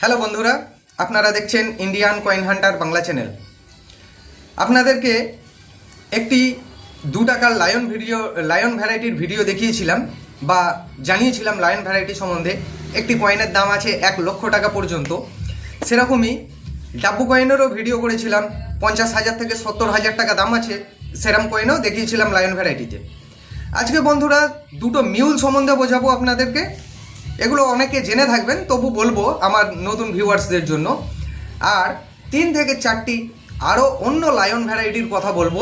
Hello বন্ধুরা, আপনারা দেখছেন Indian coin hunter Bangla channel আপনাদেরকে একটি দু টাকার লায়ন ভিডিও লায়ন ভ্যারাইটির ভিডিও দেখিয়েছিলাম বা জানিয়েছিলাম লায়ন ভ্যারাইটি সম্বন্ধে। একটি কয়েনের দাম আছে এক লক্ষ টাকা পর্যন্ত। সেরকমই ডাব্বু কয়েনেরও ভিডিও করেছিলাম, পঞ্চাশ হাজার থেকে সত্তর হাজার টাকা দাম আছে, সেরাম কয়েনও দেখিয়েছিলাম লায়ন ভ্যারাইটিতে আজকে বন্ধুরা, দুটো মিউল সম্বন্ধে বোঝাবো আপনাদেরকে। এগুলো অনেকে জেনে থাকবেন, তবু বলব আমার নতুন ভিউয়ার্সদের জন্য। আর তিন থেকে চারটি আরও অন্য লায়ন ভ্যারাইটির কথা বলব,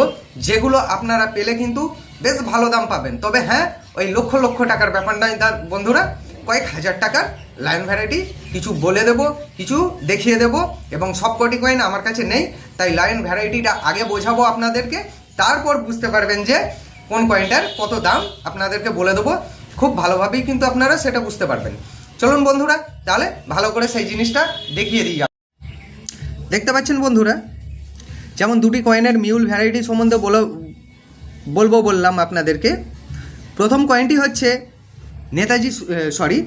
যেগুলো আপনারা পেলে কিন্তু বেশ ভালো দাম পাবেন। তবে হ্যাঁ ওই লক্ষ লক্ষ টাকার ব্যাপার নয় তার বন্ধুরা, কয়েক হাজার টাকার লায়ন ভ্যারাইটি কিছু বলে দেব, কিছু দেখিয়ে দেব, এবং সব কটি কয়েন আমার কাছে নেই, তাই লায়ন ভ্যারাইটিটা আগে বোঝাবো আপনাদেরকে, তারপর বুঝতে পারবেন যে কোন কয়েনটার কত দাম আপনাদেরকে বলে দেবো। খুব ভালোভাবেই কিন্তু আপনারা সেটা বুঝতে পারবেন। চলুন বন্ধুরা, তাহলে ভালো করে সেই জিনিসটা দেখিয়ে দিই। দেখতে পাচ্ছেন বন্ধুরা, যেমন দুটি কয়েনের মিউল ভ্যারাইটি সম্বন্ধে বলো, বলব বললাম আপনাদেরকে। প্রথম কয়েনটি হচ্ছে Netaji sorry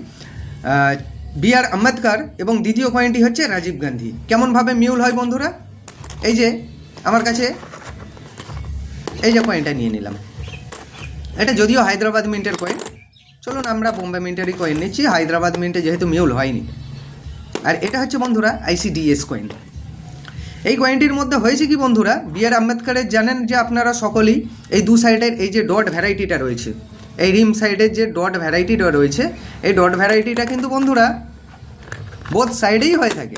B R Ambedkar এবং দ্বিতীয় কয়েনটি হচ্ছে রাজীব গান্ধী। কেমনভাবে মিউল হয় বন্ধুরা? এই যে, আমার কাছে এই যে কয়েনটা নিয়ে নিলাম। এটা যদিও হায়দ্রাবাদ মিন্টের কয়েন। চলুন আমরা বোম্বে মিন্টেরই কয়েন নিচ্ছি, হায়দ্রাবাদ মিন্টে যেহেতু মিউল হয়নি। আর এটা হচ্ছে বন্ধুরা আইসিডিএস কয়েন এই কয়েনটির মধ্যে হয়েছে কি বন্ধুরা, বি আর আম্বেদকরের জানেন যে আপনারা সকলেই এই দু সাইডের এই যে ডট ভ্যারাইটিটা রয়েছে, এই রিম সাইডের যে ডট ভ্যারাইটিটা রয়েছে, এই ডট ভ্যারাইটিটা কিন্তু বন্ধুরা বোধ সাইডেই হয়ে থাকে।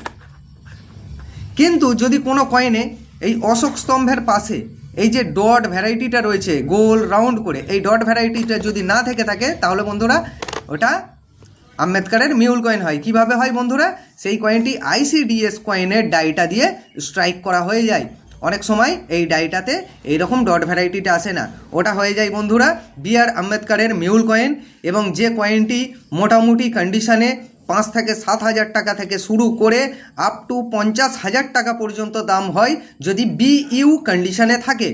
কিন্তু যদি কোনো কয়েনে এই অশোক স্তম্ভের পাশে এই যে ডট ভ্যারাইটিটা রয়েছে, গোল রাউন্ড করে, এই ডট ভ্যারাইটিটা যদি না থেকে থাকে, তাহলে বন্ধুরা, ওটা আম্বেদকারের মিউল কয়েন হয়। কীভাবে হয় বন্ধুরা? সেই কয়েনটি আইসিডিএস কয়েনের ডাইটা দিয়ে স্ট্রাইক করা হয়ে যায়। অনেক সময় এই ডাইটাতে এইরকম ডট ভ্যারাইটিটা আসে না। ওটা হয়ে যায় বন্ধুরা বি আর আম্বেদকরের মিউল কয়েন এবং যে কয়েনটি মোটামুটি কন্ডিশনে পাঁচ থেকে সাত হাজার টাকা থেকে শুরু করে আপ টু পঞ্চাশ হাজার টাকা পর্যন্ত দাম হয় যদি বি ইউ কন্ডিশনে থাকে।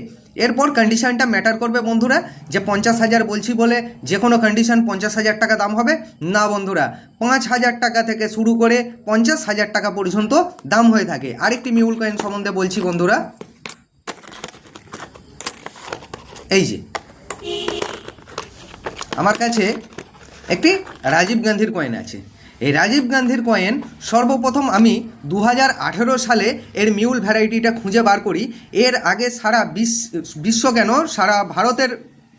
এরপর কন্ডিশনটা ম্যাটার করবে বন্ধুরা, যে পঞ্চাশ হাজার বলছি বলে যে কোনো কন্ডিশন পঞ্চাশ হাজার টাকা দাম হবে। না বন্ধুরা, পাঁচ হাজার টাকা থেকে শুরু করে পঞ্চাশ হাজার টাকা পর্যন্ত দাম হয়ে থাকে। আরেকটি মিউল কয়েন সম্বন্ধে বলছি বন্ধুরা। এই যে, আমার কাছে একটি রাজীব গান্ধীর কয়েন আছে। এই রাজীব গান্ধীর কয়েন সর্বপ্রথম আমি দু হাজার আঠেরো সালে এর মিউল ভ্যারাইটিটা খুঁজে বার করি। এর আগে সারা বিশ্ব কেন? সারা ভারতের,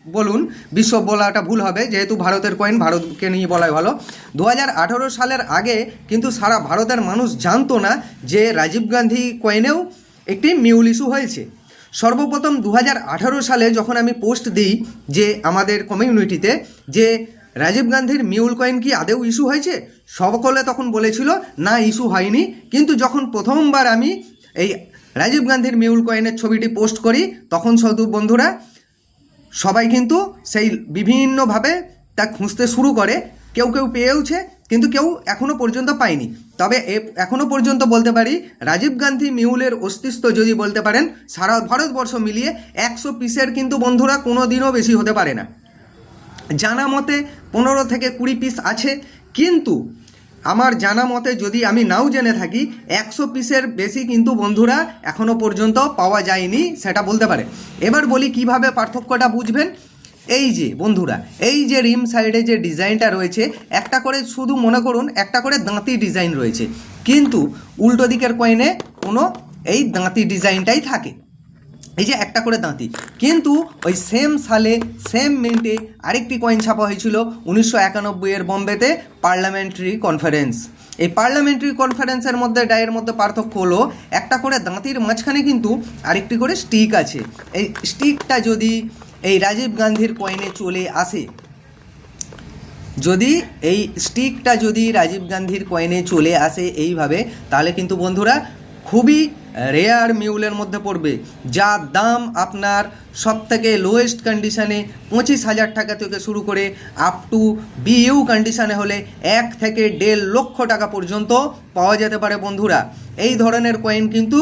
বলুন, বিশ্ব বলাটা ভুল হবে, যেহেতু ভারতের কয়েন ভারতকে নিয়ে বলাই ভালো। দু হাজার আঠেরো সালের আগে কিন্তু সারা ভারতের মানুষ জানতো না যে রাজীব গান্ধী কয়েনেও একটি মিউল ইস্যু হয়েছে। সর্বপ্রথম দু হাজার আঠেরো সালে যখন আমি পোস্ট দিই যে আমাদের কমিউনিটিতে যে রাজীব গান্ধীর মিউল কয়েন কি আদেও ইস্যু হয়েছে? সকলে তখন বলেছিল, না, ইস্যু হয়নি। কিন্তু যখন প্রথমবার আমি এই রাজীব গান্ধীর মিউল কয়েনের ছবিটি পোস্ট করি, তখন শুধু বন্ধুরা, সবাই কিন্তু সেই বিভিন্নভাবে তা খুঁজতে শুরু করে। কেউ কেউ পেয়েওছে, কিন্তু কেউ এখনও পর্যন্ত পায়নি। তবে এখনও পর্যন্ত বলতে পারি, রাজীব গান্ধী মিউলের অস্তিত্ব যদি বলতে পারেন, সারা ভারতবর্ষ মিলিয়ে একশো পিসের কিন্তু বন্ধুরা কোনো দিনও বেশি হতে পারে না। জানা মতে পনেরো থেকে কুড়ি পিস আছে। কিন্তু আমার জানা মতে যদি আমি নাও জেনে থাকি, একশো পিসের বেশি কিন্তু বন্ধুরা এখনও পর্যন্ত পাওয়া যায়নি, সেটা বলতে পারে। এবার বলি কীভাবে পার্থক্যটা বুঝবেন? এই যে বন্ধুরা, এই যে রিম সাইডে যে ডিজাইনটা রয়েছে, একটা করে শুধু মনে করুন, একটা করে দাঁতি ডিজাইন রয়েছে। কিন্তু উল্টো দিকের কয়েনে কোনো এই দাঁতি ডিজাইনটাই থাকে। এই যে একটা করে দাঁতি। কিন্তু ওই সেম সালে সেম মিন্টে আরেকটি কয়েন ছাপা হয়েছিল উনিশশো একানব্বইয়ের বম্বেতে পার্লামেন্টারি কনফারেন্স এই পার্লামেন্টারি কনফারেন্সের মধ্যে ডায়ের মধ্যে পার্থক্য হলো, একটা করে দাঁতির মাঝখানে কিন্তু আরেকটি করে স্টিক আছে। এই স্টিকটা যদি এই রাজীব গান্ধীর কয়েনে চলে আসে, যদি এই স্টিকটা যদি রাজীব গান্ধীর কয়েনে চলে আসে এইভাবে, তাহলে কিন্তু বন্ধুরা খুবই রেয়ার মিউলের মধ্যে পড়বে, যার দাম আপনার সব থেকে লোয়েস্ট কন্ডিশানে পঁচিশ হাজার টাকা থেকে শুরু করে আপ টু বিইউ কন্ডিশানে হলে এক থেকে দেড় লক্ষ টাকা পর্যন্ত পাওয়া যেতে পারে বন্ধুরা। এই ধরনের কয়েন কিন্তু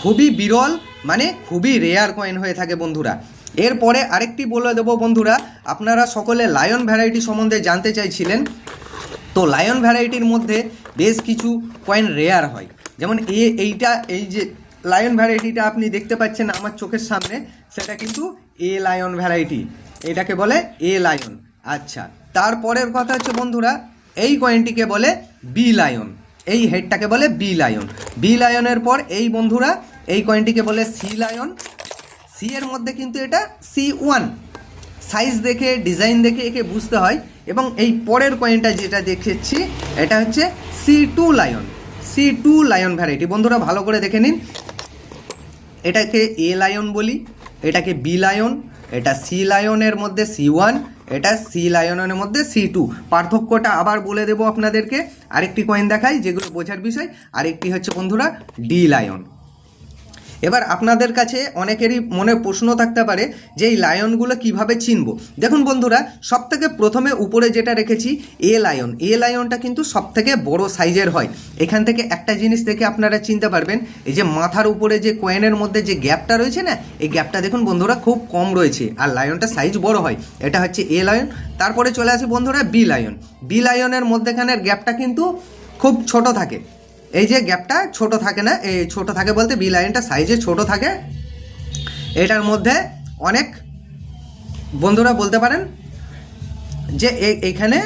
খুবই বিরল মানে খুবই রেয়ার কয়েন হয়ে থাকে বন্ধুরা। এরপরে আরেকটি বলে দেবো বন্ধুরা, আপনারা সকলে লায়ন ভ্যারাইটি সম্বন্ধে জানতে চাইছিলেন। তো তো লায়ন ভ্যারাইটির মধ্যে বেশ কিছু কয়েন রেয়ার হয়। যেমন এ এইটা, এই যে লায়ন ভ্যারাইটিটা আপনি দেখতে পাচ্ছেন আমার চোখের সামনে, সেটা কিন্তু এ লায়ন ভ্যারাইটি এটাকে বলে এ লায়ন আচ্ছা তারপরের কথা হচ্ছে বন্ধুরা, এই কয়েনটিকে বলে বি লায়ন এই হেডটাকে বলে বি লায়ন বি লায়নের পর এই বন্ধুরা, এই কয়েনটিকে বলে সি লায়ন সি এর মধ্যে কিন্তু এটা সি ওয়ান সাইজ দেখে ডিজাইন দেখে একে বুঝতে হয়। এবং এই পরের কয়েনটা যেটা দেখেছি, এটা হচ্ছে C two lion C two lion variety. বন্ধুরা, ভালো করে দেখে নিন। এটাকে এ লায়ন বলি, এটাকে বি লায়ন, এটা সি লায়নের মধ্যে সি ওয়ান, এটা সি লায়নের মধ্যে সি টু। পার্থক্যটা আবার বলে দেবো আপনাদেরকে। আরেকটি কয়েন দেখাই, যেগুলো বোঝার বিষয়। আরেকটি হচ্ছে বন্ধুরা, ডি লায়ন। এবার আপনাদের কাছে অনেকেরই মনে প্রশ্ন থাকতে পারে যে এই লায়নগুলো কীভাবে চিনব? দেখুন বন্ধুরা সব থেকে প্রথমে উপরে যেটা রেখেছি, এ লায়ন। এ লায়নটা কিন্তু সব থেকে বড় সাইজের হয়। এখান থেকে একটা জিনিস দেখে আপনারা চিনতে পারবেন, এই যে মাথার উপরে যে কয়েনের মধ্যে যে গ্যাপটা রয়েছে না, এই গ্যাপটা দেখুন বন্ধুরা খুব কম রয়েছে, আর লায়নটা সাইজ বড় হয়। এটা হচ্ছে এ লায়ন। তারপরে চলে আসি বন্ধুরা, বি লায়ন। বি লায়নের মধ্যেখানের গ্যাপটা কিন্তু খুব ছোট থাকে। এই যে গ্যাপটা ছোট থাকে না, এই ছোট থাকে বলতে বি লাইনটা সাইজে ছোট থাকে। এটার মধ্যে অনেক বন্ধুরা বলতে পারেন যে এইখানে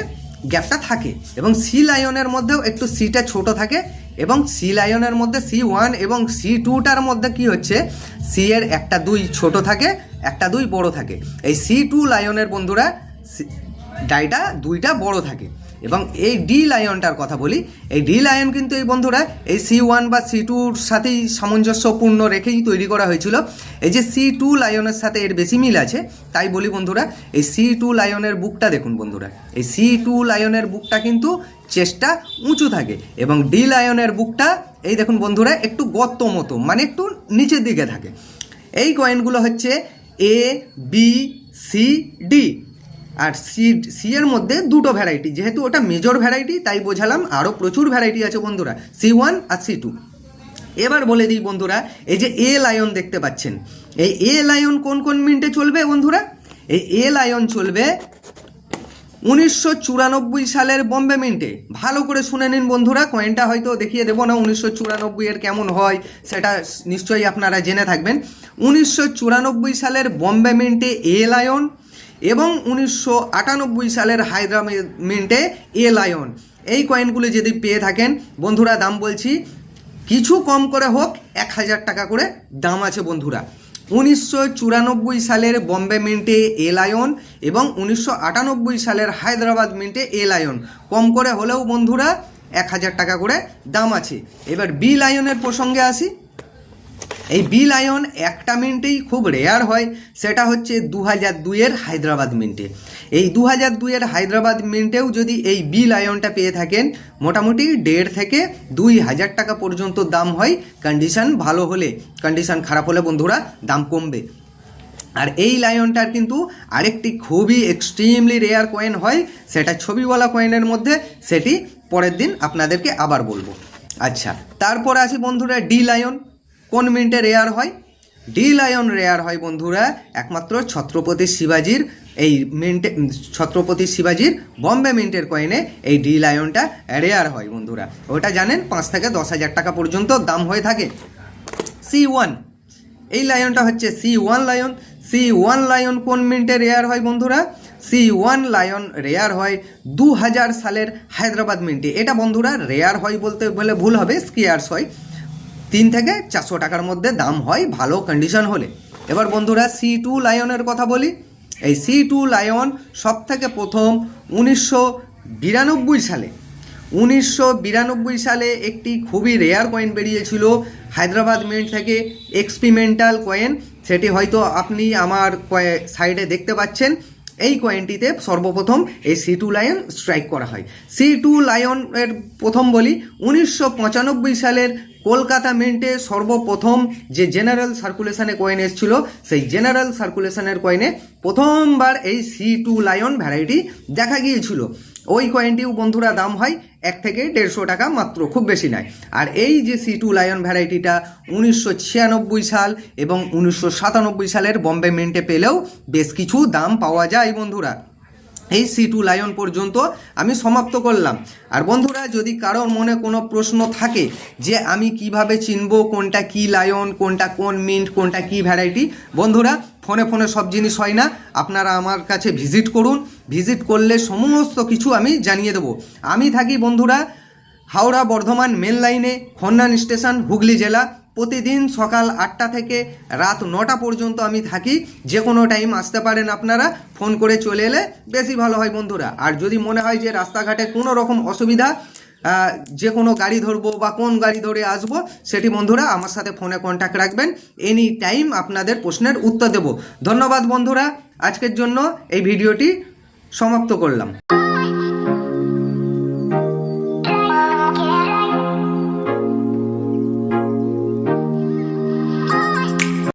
গ্যাপটা থাকে এবং সি লায়নের মধ্যেও একটু সিটা ছোট থাকে এবং সি লায়নের মধ্যে সি ওয়ান এবং সি টুটার মধ্যে কি হচ্ছে সি এর একটা দুই ছোট থাকে, একটা দুই বড় থাকে। এই সি টু লায়নের বন্ধুরা ডাইটা দুইটা বড় থাকে। এবং এই ডি লায়নটার কথা বলি, এই ডি লায়ন কিন্তু এই বন্ধুরা, এই সি ওয়ান বা সি টুর সাথেই সামঞ্জস্যপূর্ণ রেখেই তৈরি করা হয়েছিল। এই যে সি টু লায়নের সাথে এর বেশি মিল আছে, তাই বলি বন্ধুরা, এই সি টু লায়নের বুকটা দেখুন বন্ধুরা, এই সি টু লায়নের বুকটা কিন্তু চেষ্টা উঁচু থাকে এবং ডি লায়নের বুকটা, এই দেখুন বন্ধুরা, একটু গর্ত মতো মানে একটু নিচের দিকে থাকে। এই কয়েনগুলো হচ্ছে এ বি সি ডি আর সি সি এর মধ্যে দুটো ভ্যারাইটি যেহেতু ওটা মেজর ভ্যারাইটি তাই বোঝালাম আরও প্রচুর ভ্যারাইটি আছে বন্ধুরা সি ওয়ান আর সি টু এবার বলে দিই বন্ধুরা, এই যে এ লায়ন দেখতে পাচ্ছেন, এই এ লায়ন কোন কোন মিনিটে চলবে বন্ধুরা? এই এ লায়ন চলবে উনিশশো চুরানব্বই সালের বম্বে মিন্টে। ভালো করে শুনে নিন বন্ধুরা কয়েনটা হয়তো দেখিয়ে দেবো না, উনিশশো চুরানব্বই এর কেমন হয়, সেটা নিশ্চয়ই আপনারা জেনে থাকবেন। উনিশশো চুরানব্বই সালের বম্বে মিন্টে এ লায়ন এবং উনিশশো আটানব্বই সালের হায়দ্রাবাদ মিন্টে এ লায়ন। এই কয়েনগুলি যদি পেয়ে থাকেন, বন্ধুরা, দাম বলছি, কিছু কম করে হোক, এক হাজার টাকা করে দাম আছে, বন্ধুরা। উনিশশো চুরানব্বই সালের বম্বে মিন্টে এ লায়ন এবং উনিশশো আটানব্বই সালের হায়দ্রাবাদ মিন্টে এ লায়ন। কম করে হলেও, বন্ধুরা, এক হাজার টাকা করে দাম আছে। এবার বি লায়নের প্রসঙ্গে আসি। এই বি লায়ন একটা মিন্টেই খুব রেয়ার হয়, সেটা হচ্ছে দু হাজার দুইয়ের হায়দ্রাবাদ মিন্টে। এই দু হাজার দুইয়ের হায়দ্রাবাদ মিন্টেও যদি এই বি লায়নটা পেয়ে থাকেন, মোটামুটি দেড় থেকে দুই হাজার টাকা পর্যন্ত দাম হয়। কন্ডিশান ভালো হলে কন্ডিশন খারাপ হলে বন্ধুরা, দাম কমবে। আর এই লায়নটার কিন্তু আরেকটি খুবই এক্সট্রিমলি রেয়ার কয়েন হয়, সেটা ছবিওয়ালা কয়েনের মধ্যে, সেটি পরের দিন আপনাদেরকে আবার বলব। আচ্ছা তারপর আসি বন্ধুরা ডি লায়ন কোন মিনিটে রেয়ার হয়? ডি লায়ন রেয়ার হয় বন্ধুরা। একমাত্র ছত্রপতি শিবাজির এই মিন্টে, ছত্রপতি শিবাজির বম্বে মিন্টের কয়েনে এই ডি লায়নটা রেয়ার হয় বন্ধুরা। ওটা জানেন, পাঁচ থেকে দশ হাজার টাকা পর্যন্ত দাম হয়ে থাকে। সি ওয়ান এই লায়নটা হচ্ছে C one lion C one lion কোন মিনিটে রেয়ার হয় বন্ধুরা? সি ওয়ান লায়ন রেয়ার হয় দু হাজার সালের হায়দ্রাবাদ মিন্টে। এটা বন্ধুরা রেয়ার হয় বলতে বলে ভুল হবে স্কিয়ার্স হয়। তিন থেকে চারশো টাকার মধ্যে দাম হয় ভালো কন্ডিশন হলে। এবার বন্ধুরা সি টু লায়নের কথা বলি। এই সি টু লায়ন সব থেকে প্রথম উনিশশো বিরানব্বই সালে, উনিশশো বিরানব্বই সালে একটি খুবই রেয়ার কয়েন বেরিয়েছিল, হায়দ্রাবাদ মিন্ট থেকে এক্সপেরিমেন্টাল কয়েন সেটি হয়তো আপনি আমার সাইডে দেখতে পাচ্ছেন। এই কয়েনটিতে সর্বপ্রথম এই সি টু লায়ন স্ট্রাইক করা হয়। সি টু লায়নের প্রথম বলি উনিশশো পঁচানব্বই সালের কলকাতা মিন্টে সর্বপ্রথম যে জেনারেল সার্কুলেশনে কয়েন এসেছিল, সেই জেনারেল সার্কুলেশনের কয়েনে প্রথমবার এই সি টু লায়ন ভ্যারাইটি দেখা গিয়েছিল। ওই কয়েনটিও বন্ধুরা দাম হয় এক থেকে দেড়শো টাকা মাত্র, খুব বেশি নয়। আর এই যে সি টু লায়ন ভ্যারাইটিটা উনিশশো ছিয়ানব্বই সাল এবং উনিশশো সাতানব্বই সালের বম্বে মিন্টে পেলেও বেশ কিছু দাম পাওয়া যায় বন্ধুরা। এই সি টু লায়ন পর্যন্ত আমি সমাপ্ত করলাম। আর বন্ধুরা, যদি কারোর মনে কোনো প্রশ্ন থাকে যে আমি কীভাবে চিনব কোনটা কি লায়ন কোনটা কোন মিন্ট কোনটা কি ভ্যারাইটি বন্ধুরা, ফোনে ফোনে সব জিনিস হয় না। আপনারা আমার কাছে ভিজিট করুন। ভিজিট করলে সমস্ত কিছু আমি জানিয়ে দেবো। আমি থাকি বন্ধুরা, হাওড়া বর্ধমান মেন লাইনে, খন্নান স্টেশন, হুগলি জেলা। প্রতিদিন সকাল আটটা থেকে রাত নটা পর্যন্ত আমি থাকি। যে কোনো টাইম আসতে পারেন আপনারা ফোন করে চলে এলে বেশি ভালো হয় বন্ধুরা। আর যদি মনে হয় যে রাস্তাঘাটে কোনো রকম অসুবিধা যে কোনো গাড়ি ধরবো বা কোন গাড়ি ধরে আসব, সেটি বন্ধুরা আমার সাথে ফোনে কন্ট্যাক্ট রাখবেন। এনি টাইম আপনাদের প্রশ্নের উত্তর দেব। ধন্যবাদ বন্ধুরা, আজকের জন্য এই ভিডিওটি সমাপ্ত করলাম।